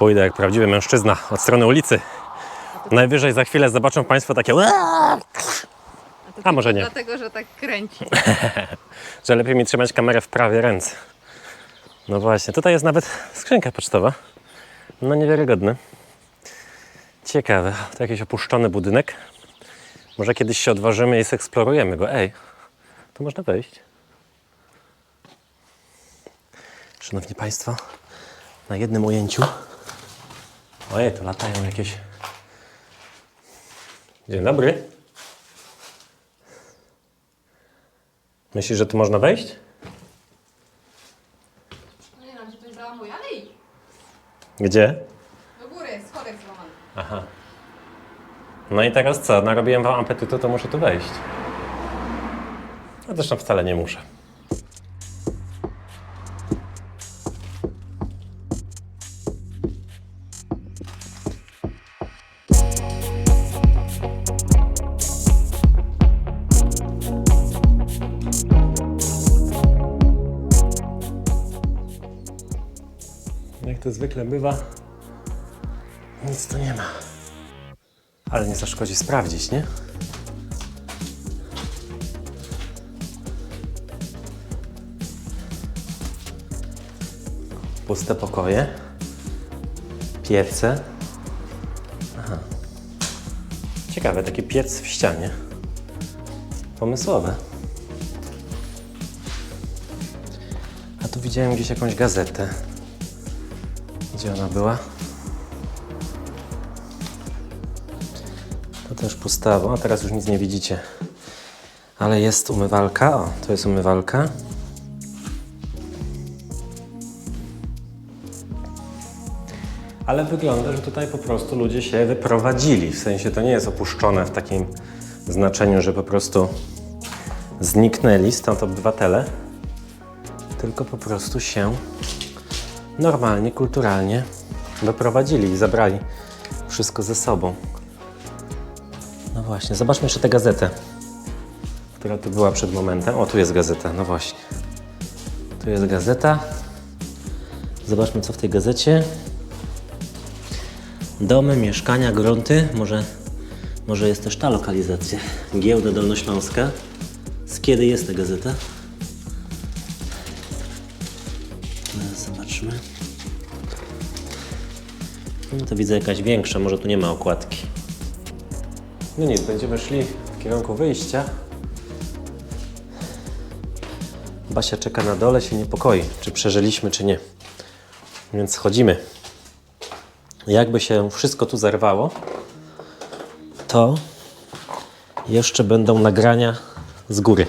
Pójdę jak prawdziwy mężczyzna od strony ulicy. Najwyżej za chwilę zobaczą Państwo takie, A może nie. Dlatego, że tak kręci. że lepiej mi trzymać kamerę w prawej ręce. No właśnie, tutaj jest nawet skrzynka pocztowa. No niewiarygodne. Ciekawe, to jakiś opuszczony budynek. Może kiedyś się odważymy i zeksplorujemy go. Ej, tu można wejść. Szanowni Państwo, na jednym ujęciu. Ojej, to latają jakieś. Dzień dobry. Myślisz, że tu można wejść? No nie no, żebyś brała mój, ale idź. Gdzie? Do góry, schodek złamany. Aha. No i teraz co? Narobiłem wam apetytu, to muszę tu wejść. A zresztą wcale nie muszę. To zwykle bywa, nic tu nie ma. Ale nie zaszkodzi sprawdzić, nie? Puste pokoje. Piece. Aha. Ciekawe, taki piec w ścianie. Pomysłowe. A tu widziałem gdzieś jakąś gazetę. Gdzie ona była? To też pustawo, a teraz już nic nie widzicie. Ale jest umywalka. O, to jest umywalka. Ale wygląda, że tutaj po prostu ludzie się wyprowadzili. W sensie to nie jest opuszczone w takim znaczeniu, że po prostu zniknęli stąd obywatele, tylko po prostu się normalnie, kulturalnie wyprowadzili i zabrali wszystko ze sobą. No właśnie, zobaczmy jeszcze tę gazetę, która tu była przed momentem. O, tu jest gazeta, no właśnie. Tu jest gazeta. Zobaczmy, co w tej gazecie. Domy, mieszkania, grunty. Może, może jest też ta lokalizacja. Giełda Dolnośląska. Z kiedy jest ta gazeta? Zobaczmy. No to widzę jakaś większa, może tu nie ma okładki. No nic, będziemy szli w kierunku wyjścia. Basia czeka na dole, się niepokoi, czy przeżyliśmy, czy nie. Więc chodzimy. Jakby się wszystko tu zerwało, to jeszcze będą nagrania z góry.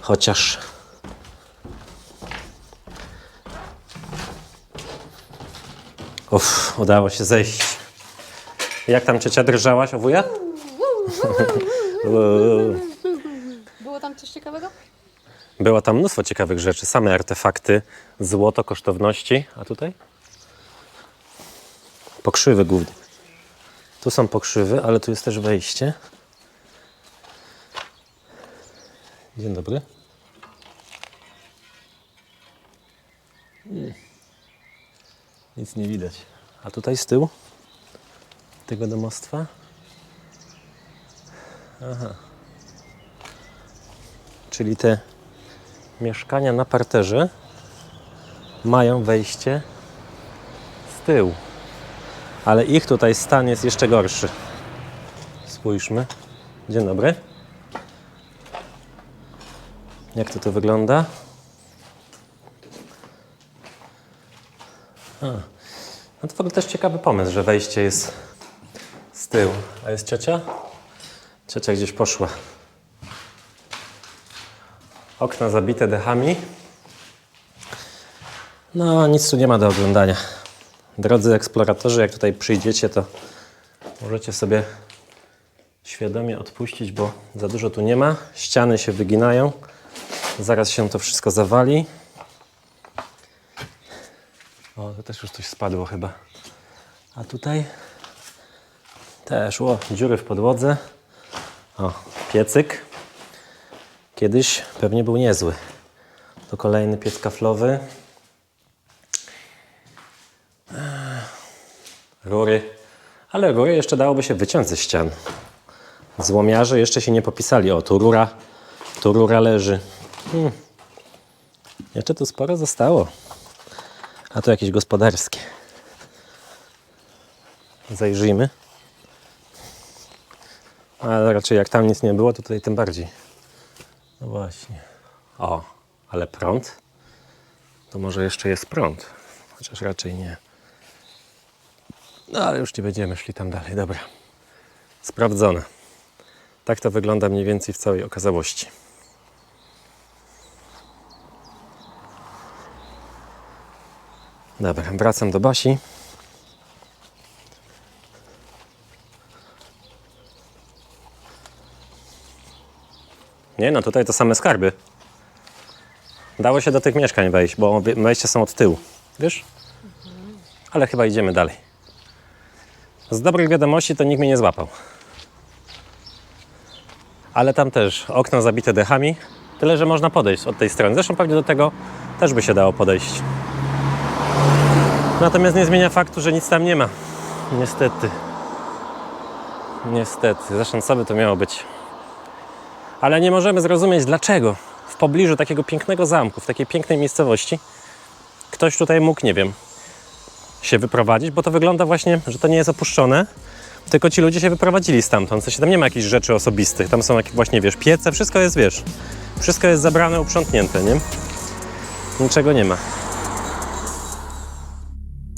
Chociaż Uff, udało się zejść. Jak tam ciocia drżałaś o wuja? Było tam coś ciekawego? Było tam mnóstwo ciekawych rzeczy, same artefakty, złoto, kosztowności. A tutaj? Pokrzywy głównie. Tu są pokrzywy, ale tu jest też wejście. Dzień dobry. Mm. Nic nie widać. A tutaj z tyłu tego domostwa? Aha. Czyli te mieszkania na parterze mają wejście z tyłu. Ale ich tutaj stan jest jeszcze gorszy. Spójrzmy. Dzień dobry. Jak to tu wygląda? A. No to w ogóle też ciekawy pomysł, że wejście jest z tyłu. A jest ciocia? Ciocia gdzieś poszła. Okna zabite dechami. No, nic tu nie ma do oglądania. Drodzy eksploratorzy, jak tutaj przyjdziecie, to możecie sobie świadomie odpuścić, bo za dużo tu nie ma. Ściany się wyginają. Zaraz się to wszystko zawali. O, to też już coś spadło chyba. A tutaj też, o, dziury w podłodze. O, piecyk. Kiedyś pewnie był niezły. To kolejny piec kaflowy. Ech, rury. Ale rury jeszcze dałoby się wyciąć ze ścian. Złomiarze jeszcze się nie popisali. O, tu rura, tu rura leży. Hmm. Jeszcze tu sporo zostało. A to jakieś gospodarskie. Zajrzyjmy. Ale raczej jak tam nic nie było, to tutaj tym bardziej. No właśnie. O, ale prąd? To może jeszcze jest prąd. Chociaż raczej nie. No ale już nie będziemy szli tam dalej. Dobra. Sprawdzone. Tak to wygląda mniej więcej w całej okazałości. Dobra, wracam do Basi. Nie no, tutaj to same skarby. Dało się do tych mieszkań wejść, bo wejścia są od tyłu. Wiesz? Ale chyba idziemy dalej. Z dobrych wiadomości to nikt mnie nie złapał. Ale tam też okna zabite dechami. Tyle, że można podejść od tej strony. Zresztą pewnie do tego też by się dało podejść. Natomiast nie zmienia faktu, że nic tam nie ma. Niestety. Niestety. Zresztą co by to miało być? Ale nie możemy zrozumieć, dlaczego w pobliżu takiego pięknego zamku, w takiej pięknej miejscowości, ktoś tutaj mógł, nie wiem, się wyprowadzić, bo to wygląda właśnie, że to nie jest opuszczone, tylko ci ludzie się wyprowadzili stamtąd. W sensie tam nie ma jakichś rzeczy osobistych, tam są jakieś właśnie, wiesz, piece, wszystko jest, wiesz, wszystko jest zabrane, uprzątnięte, nie? Niczego nie ma.